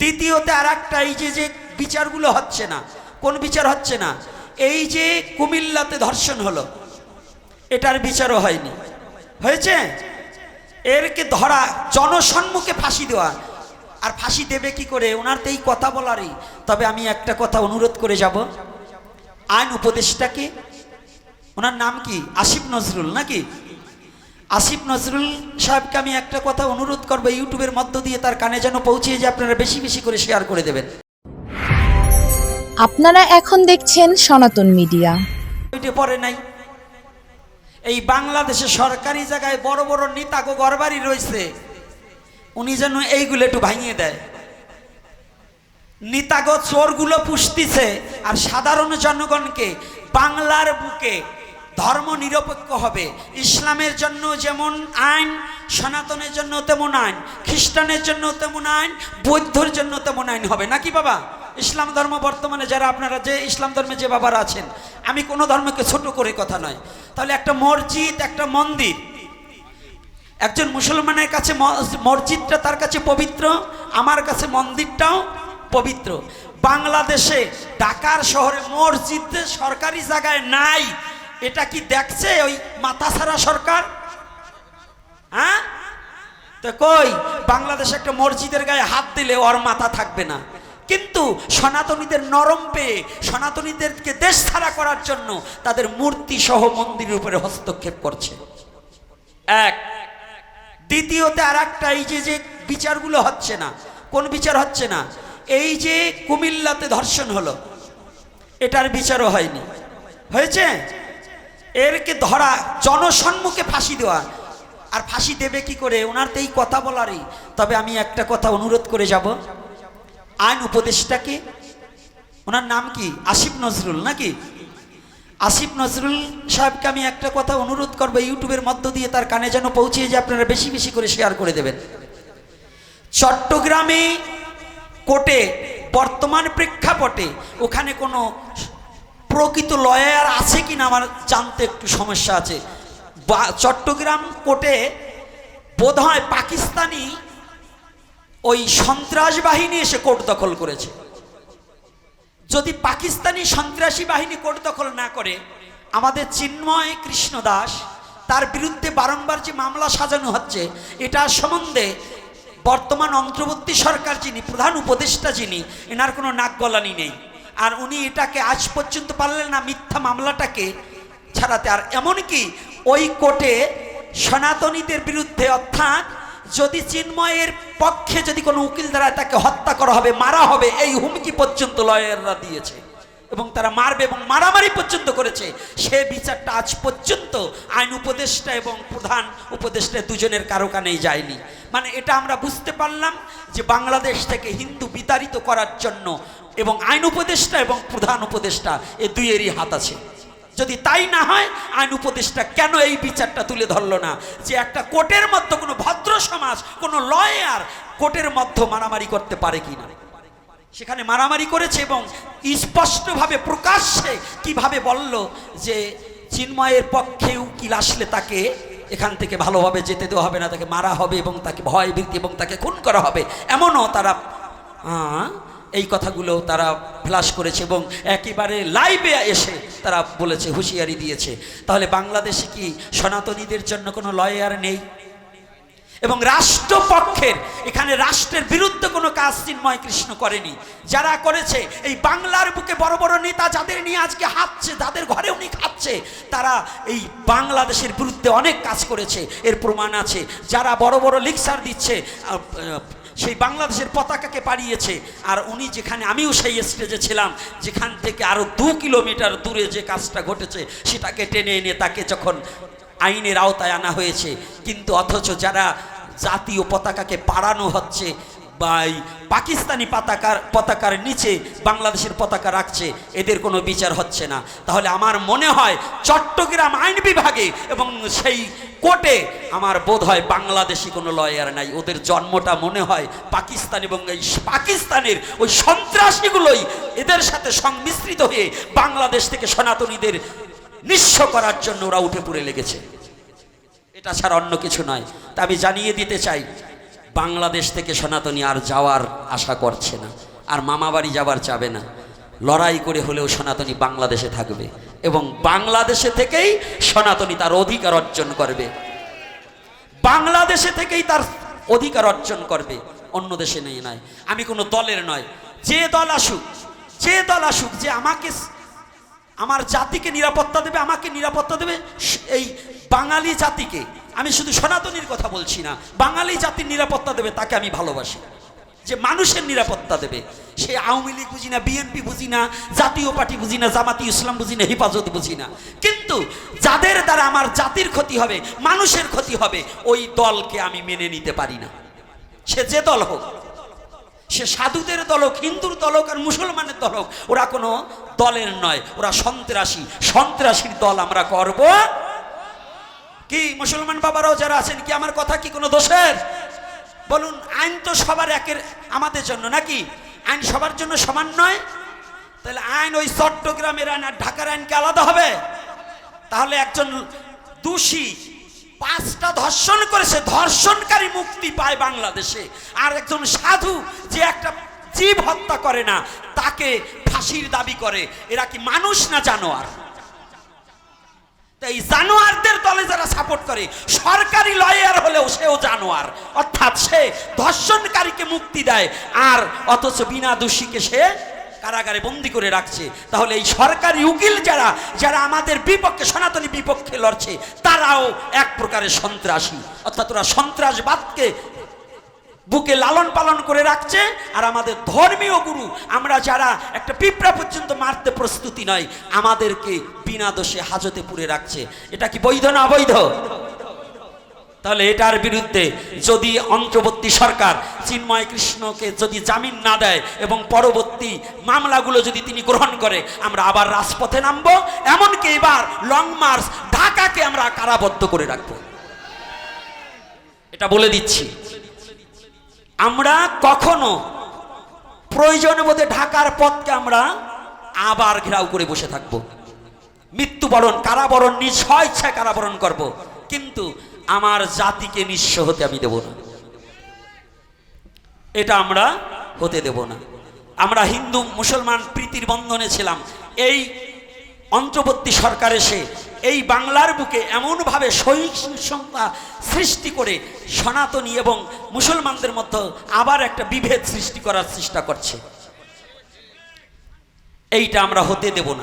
দ্বিতীয়তে আর একটা এই যে যে বিচারগুলো হচ্ছে না, কোন বিচার হচ্ছে না, এই যে কুমিল্লাতে ধর্ষণ হলো, এটার বিচারও হয়নি। হয়েছে? এরকে ধরা, জনসম্মুখে ফাঁসি দেওয়া, আর ফাঁসি দেবে কি করে? ওনার তো এই কথা বলারই। তবে আমি একটা কথা অনুরোধ করে যাব। আইন উপদেষ্টাকে, ওনার নাম কি? আসিফ নজরুল নাকি? আসিফ নজরুল সাহেবকে আমি একটা কথা অনুরোধ করব ইউটিউবের মধ্য দিয়ে তার কানে যেন পৌঁছে যে আপনারা বেশি বেশি করে শেয়ার করে দেবেন। আপনারা এখন দেখছেন সনাতন মিডিয়া। ওইটা পরে নাই। এই বাংলাদেশে সরকারি জায়গায় বড় বড় নেতা গো গড়বাড়ি রয়েছে উনি যেন এইগুলো একটু ভাঙিয়ে দেয়। নেতাগো চোরগুলো পুষতিছে আর সাধারণ জনগণকে বাংলার বুকে ধর্ম নিরপেক্ষ হবে। ইসলামের জন্য যেমন আইন, সনাতনের জন্য তেমন আইন, খ্রিস্টানের জন্য তেমন আইন, বৌদ্ধর জন্য তেমন আইন হবে। নাকি বাবা? ইসলাম ধর্ম বর্তমানে যারা আপনারা যে ইসলাম ধর্মে যে বাবারা আছেন, আমি কোনো ধর্মকে ছোট করে কথা নয়। তাহলে একটা মসজিদ, একটা মন্দির, একজন মুসলমানের কাছে মসজিদটা তার কাছে পবিত্র, আমার কাছে মন্দিরটাও পবিত্র। বাংলাদেশে, ঢাকার শহরে মসজিদ সরকারি জায়গায় নাই। এটা কি দেখছে ওই মাথাছাড়া সরকার? হ্যাঁ? তো কই, বাংলাদেশে একটা মসজিদের গায়ে হাত দিলে ওর মাথা থাকবে না। কিন্তু সনাতনীদের নরম পেয়ে, সনাতনীদেরকে দেশ ছাড়া করার জন্য তাদের মূর্তি সহ মন্দিরের উপরে হস্তক্ষেপ করছে। এক। দ্বিতীয়তে আর একটা এই যে যে বিচারগুলো হচ্ছে না, কোন বিচার হচ্ছে না, এই যে কুমিল্লাতে ধর্ষণ হলো, এটার বিচারও হয়নি। হয়েছে? এরকে ধরা, জনসম্মুখে ফাঁসি দেওয়া। আর ফাঁসি দেবে কি করে? ওনার তো এই কথা বলারই। তবে আমি একটা কথা অনুরোধ করে যাব। আইন উপদেষ্টাকে। ওনার নাম কি? আসিফ নজরুল নাকি? আসিফ নজরুল সাহেবকে আমি একটা কথা অনুরোধ করব। ইউটিউবের মধ্য দিয়ে তার কানে যেন পৌঁছে যে আপনারা বেশি বেশি করে শেয়ার করে দেবেন। চট্টগ্রামে কোর্টে, বর্তমান প্রেক্ষাপটে, ওখানে কোনো প্রকৃত লয়ার আছে কিনা আমার জানতে একটু সমস্যা আছে। চট্টগ্রাম কোর্টে বোধহয় পাকিস্তানি ওই সন্ত্রাস বাহিনী এসে কোর্ট দখল করেছে। যদি পাকিস্তানি সন্ত্রাসী বাহিনী কোর্ট দখল না করে, আমাদের চিন্ময় কৃষ্ণ দাস, তার বিরুদ্ধে বারংবার যে মামলা সাজানো হচ্ছে, এটা সম্বন্ধে বর্তমান অন্তর্বর্তী সরকার যিনি, প্রধান উপদেষ্টা যিনি, এনার কোনো নাক গলানি নেই। আর উনি এটাকে আজ পর্যন্ত পারলেন না মিথ্যা মামলাটাকে ছাড়াতে। আর এমনকি ওই কোর্টে সনাতনীদের বিরুদ্ধে অর্থাৎ যদি চিন্ময়ের পক্ষে যদি কোনো উকিল দ্বারা তাকে হত্যা করা হবে, মারা হবে, এই হুমকি পর্যন্ত লয়াররা দিয়েছে এবং তারা মারবে এবং মারামারি পর্যন্ত করেছে, সে বিচারটা আজ পর্যন্ত আইন উপদেষ্টা এবং প্রধান উপদেষ্টা দুজনের কারও কানেই যায়নি। মানে এটা আমরা বুঝতে পারলাম যে বাংলাদেশ থেকে হিন্দু বিতাড়িত করার জন্য এবং আইন উপদেষ্টা এবং প্রধান উপদেষ্টা, এ দুইয়েরই হাত আছে। যদি তাই না হয়, আইন উপদেষ্টা কেন এই বিচারটা তুলে ধরলো না? যে একটা কোর্টের মধ্যে কোনো ভদ্র সমাজ, কোনো লয়ার কোর্টের মধ্যে মারামারি করতে পারে কি না সেখানে মারামারি করেছে এবং স্পষ্টভাবে প্রকাশ্যে কীভাবে বলল যে চিন্ময়ের পক্ষে উকিল আসলে তাকে এখান থেকে ভালোভাবে যেতে দেওয়া হবে না, তাকে মারা হবে এবং তাকে ভয় ভীতি এবং তাকে খুন করা হবে। এমনও তারা এই কথাগুলো তারা ফ্লাশ করেছে এবং একেবারে লাইভে এসে তারা বলেছে, হুঁশিয়ারি দিয়েছে। তাহলে বাংলাদেশে কি সনাতনীদের জন্য কোনো লয়ার নেই? এবং রাষ্ট্রপক্ষের, এখানে রাষ্ট্রের বিরুদ্ধে কোনো কাজ চিন্ময় কৃষ্ণ করেনি। যারা করেছে, এই বাংলার বুকে বড় বড় নেতা যাদের নিয়ে আজকে হাঁটছে, যাদের ঘরে উনি খাচ্ছে, তারা এই বাংলাদেশের বিরুদ্ধে অনেক কাজ করেছে। এর প্রমাণ আছে। যারা বড় বড় লিকসার দিচ্ছে সেই বাংলাদেশের পতাকাকে পাড়িয়েছে। আর উনি যেখানে, আমিও সেই স্টেজে ছিলাম, যেখান থেকে আরও দু কিলোমিটার দূরে যে কাজটা ঘটেছে, সেটাকে টেনে এনে তাকে যখন আইনের আওতায় আনা হয়েছে, কিন্তু অথচ যারা জাতীয় পতাকাকে পাড়ানো হচ্ছে বা পাকিস্তানি পতাকার পতাকার নিচে বাংলাদেশের পতাকা রাখছে, এদের কোনো বিচার হচ্ছে না। তাহলে আমার মনে হয় চট্টগ্রাম আইন বিভাগে এবং সেই কোর্টে আমার বোধ হয় বাংলাদেশি কোনো লয়ার নাই। ওদের জন্মটা মনে হয় পাকিস্তান এবং এই পাকিস্তানের ওই সন্ত্রাসীগুলোই এদের সাথে সংমিশ্রিত হয়ে বাংলাদেশ থেকে সনাতনীদের নিঃস্ব করার জন্য ওরা উঠে পড়ে লেগেছে। এটা ছাড়া অন্য কিছু নয়। তা আমি জানিয়ে দিতে চাই বাংলাদেশ থেকে সনাতনী আর যাওয়ার আশা করছে না, আর মামা বাড়ি যাবার চাবে না। লড়াই করে হলেও সনাতনী বাংলাদেশে থাকবে এবং বাংলাদেশে থেকেই সনাতনী তার অধিকার অর্জন করবে। বাংলাদেশে থেকেই তার অধিকার অর্জন করবে। অন্য দেশে নেই নয় আমি কোনো দলের নয়। যে দল আসুক, যে দল আসুক, যে আমাকে আমার জাতিকে নিরাপত্তা দেবে, আমাকে নিরাপত্তা দেবে এই বাঙালি জাতিকে আমি শুধু সনাতনীর কথা বলছি না, বাঙালি জাতির নিরাপত্তা দেবে, তাকে আমি ভালোবাসি। যে মানুষের নিরাপত্তা দেবে, সে আওয়ামী লীগ বুঝি না, বিএনপি বুঝি না, জাতীয় পার্টি বুঝি না, জামাতি ইসলাম বুঝি না, হেফাজত বুঝি না। কিন্তু যাদের দ্বারা আমার জাতির ক্ষতি হবে, মানুষের ক্ষতি হবে, ওই দলকে আমি মেনে নিতে পারি না। সে যে দল হোক, সে সাধুদের দল হোক, হিন্দুর দল হোক আর মুসলমানের দল হোক, ওরা কোনো দলের নয়, ওরা সন্ত্রাসী। সন্ত্রাসীর দল আমরা করব কি মুসলমান বাবারাও যারা আছেন, কি আমার কথা কি কোনো দোষের? বলুন, আইন তো সবার একের আমাদের জন্য নাকি? আইন সবার জন্য সমান নয়? তাহলে আইন ওই চট্টগ্রামের আইন আর ঢাকার আইনকে আলাদা হবে? তাহলে একজন দোষী পাঁচটা ধর্ষণ করেছে, ধর্ষণকারী মুক্তি পায় বাংলাদেশে। আর একজন সাধু যে একটা জীব হত্যা করে না, তাকে ফাঁসির দাবি করে। এরা কি মানুষ না জানোয়ার? তো এই জানোয়ারদের দলে যারা সাপোর্ট করে, সরকারি লয়ার হলেও সেও জানোয়ার। অর্থাৎ সে ধর্ষণকারীকে মুক্তি দেয়, আর অথচ বিনা দোষীকে সে কারাগারে বন্দি করে রাখছে। তাহলে এই সরকারি উকিল যারা যারা আমাদের বিপক্ষে, সনাতনী বিপক্ষে লড়ছে, তারাও এক প্রকারের সন্ত্রাসী। অর্থাৎ ওরা সন্ত্রাসবাদকে বুকে লালন পালন করে রাখছে আর আমাদের ধর্মীয় গুরু, আমরা যারা একটা পিঁপড়া পর্যন্ত মারতে প্রস্তুতি নয়, আমাদেরকে বিনা দোষে হাজতে পুরে রাখছে। এটা কি বৈধ না অবৈধ? তাহলে এটার বিরুদ্ধে যদি অন্তর্বর্তী সরকার চিন্ময় কৃষ্ণকে যদি জামিন না দেয় এবং পরবর্তী মামলাগুলো যদি তিনি গ্রহণ করে, আমরা আবার রাজপথে নামবো। এমনকি এবার লং মার্চ ঢাকাকে আমরা কারাবদ্ধ করে রাখব। এটা বলে দিচ্ছি। আমরা কখনো প্রয়োজনে বোধে ঢাকার পথকে আমরা আবার ঘেরাও করে বসে থাকব। মৃত্যুবরণ, কারাবরণ নিজ ইচ্ছায় কারাবরণ করব। কিন্তু আমার জাতিকে নিঃস্ব হতে আমি দেব না। এটা আমরা হতে দেব না। আমরা হিন্দু, মুসলমান, প্রীতির বন্ধনে ছিলাম। এই অন্তর্বর্তী সরকার এসে এই বাংলার বুকে এমনভাবে সহিংসতা সৃষ্টি করে সনাতনী এবং মুসলমানদের মধ্যে আবার একটা বিভেদ সৃষ্টি করার চেষ্টা করছে। এইটা আমরা হতে দেব না।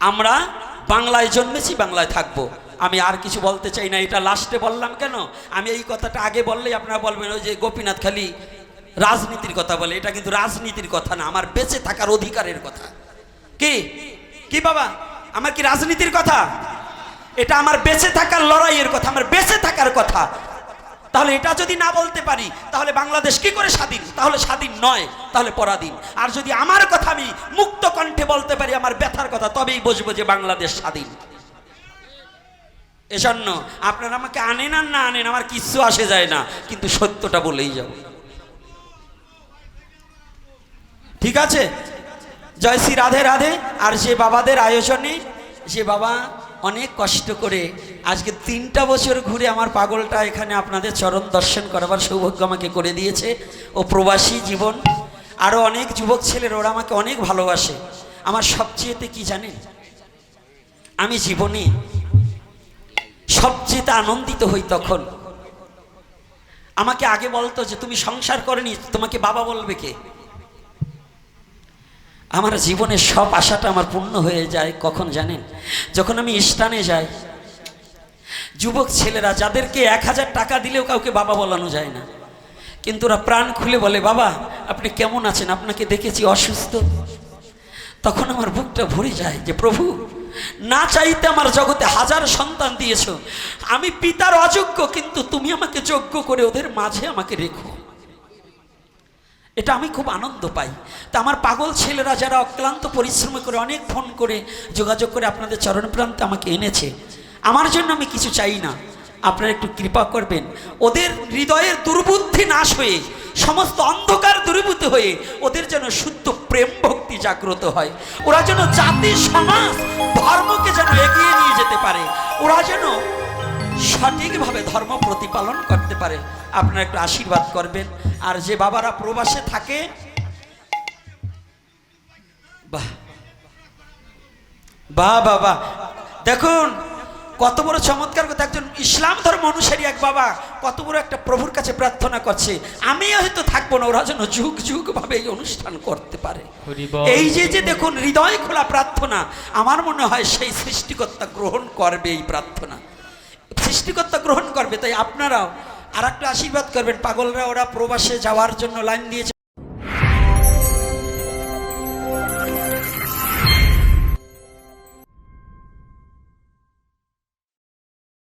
আমরা বাংলায় জন্মেছি, বাংলায় থাকব। আমি আর কিছু বলতে চাই না, এটা লাস্টে বললাম কেন? আমি এই কথাটা আগে বললেই আপনারা বলবেন, ওই যে গোপীনাথ খালি রাজনীতির কথা বলে। এটা কিন্তু রাজনীতির কথা না, আমার বেঁচে থাকার অধিকারের কথা। কি? কি বাবা? আমার কি রাজনীতির কথা? এটা আমার বেঁচে থাকার লড়াইয়ের কথা, আমার বেঁচে থাকার কথা। তাহলে এটা যদি না বলতে পারি, তাহলে বাংলাদেশ কি করে স্বাধীন? তাহলে স্বাধীন নয়, তাহলে পরাধীন। আর যদি আমার কথা আমি মুক্ত কণ্ঠে বলতে পারি, আমার ব্যথার কথা, তবেই বুঝব যে বাংলাদেশ স্বাধীন। এজন্য আপনারা আমাকে আনেন আর না আনেন, আমার কিচ্ছু আসে যায় না, কিন্তু সত্যটা বলেই যাব। ঠিক আছে? জয় শ্রী রাধে রাধে, আর যে বাবাদের আয়োজনে যে বাবা, অনেক কষ্ট করে আজকে তিনটা বছর ঘুরে আমার পাগলটা এখানে আপনাদের চরণ দর্শন করবার সৌভাগ্য আমাকে করে দিয়েছে ও প্রবাসী জীবন। আরও অনেক যুবক ছেলের, ওরা আমাকে অনেক ভালোবাসে। আমার সবচেয়েতে কি জানেন? আমি জীবনে সবচেয়ে আনন্দিত হই তখন। আমাকে আগে বলতো যে, তুমি সংসার করেনি, তোমাকে বাবা বলবে কে? আমার জীবনের সব আশাটা আমার পূর্ণ হয়ে যায়, কখন জানেন? যখন আমি স্টানে যাই, যুবক ছেলেরা যাদেরকে এক হাজার টাকা দিলেও কাউকে বাবা বলানো যায় না। কিন্তু ওরা প্রাণ খুলে বলে, বাবা, আপনি কেমন আছেন? আপনাকে দেখেছি অসুস্থ। তখন আমার বুকটা ভরে যায় যে, প্রভু, না চাইতে আমার জগতে হাজার সন্তান দিয়েছ। আমি পিতার অযোগ্য, কিন্তু তুমি আমাকে যোগ্য করে ওদের মাঝে আমাকে রেখো। এটা আমি খুব আনন্দ পাই। তা আমার পাগল ছেলেরা যারা অক্লান্ত পরিশ্রম করে অনেক ফোন করে যোগাযোগ করে আপনাদের চরণ প্রান্তে আমাকে এনেছে, আমার জন্য আমি কিছু চাই না। আপনারা একটু কৃপা করবেন। ওদের হৃদয়ের দুর্বুদ্ধি নাশ হয়ে, সমস্ত অন্ধকার দূরীভূত হয়ে ওদের যেন শুদ্ধ প্রেম ভক্তি জাগ্রত হয়। ওরা যেন জাতি, সমাজ, ধর্মকে যেন এগিয়ে নিয়ে যেতে পারে। ওরা যেন সঠিকভাবে ধর্ম প্রতিপালন করতে পারে। আপনারা একটু আশীর্বাদ করবেন। আর যে বাবারা প্রবাসে থাকে বাহ। বাহ বাবা দেখুন কত বড় চমৎকার কথা একজন ইসলাম ধর্ম অনুসারী এক বাবা কত বড় একটা প্রভুর কাছে প্রার্থনা করছে। আমি হয়তো থাকব না ওরা যেন যুগ যুগ ভাবে এই অনুষ্ঠান করতে পারে। এই যে যে দেখুন হৃদয় খোলা প্রার্থনা আমার মনে হয় সেই সৃষ্টিকর্তা গ্রহণ করবে এই প্রার্থনা। সৃষ্টিকর্তা গ্রহণ করবে তাই আপনারাও আর একটা আশীর্বাদ করবেন। পাগলরা ওরা প্রবাসে যাওয়ার জন্য লাইন দিয়েছে।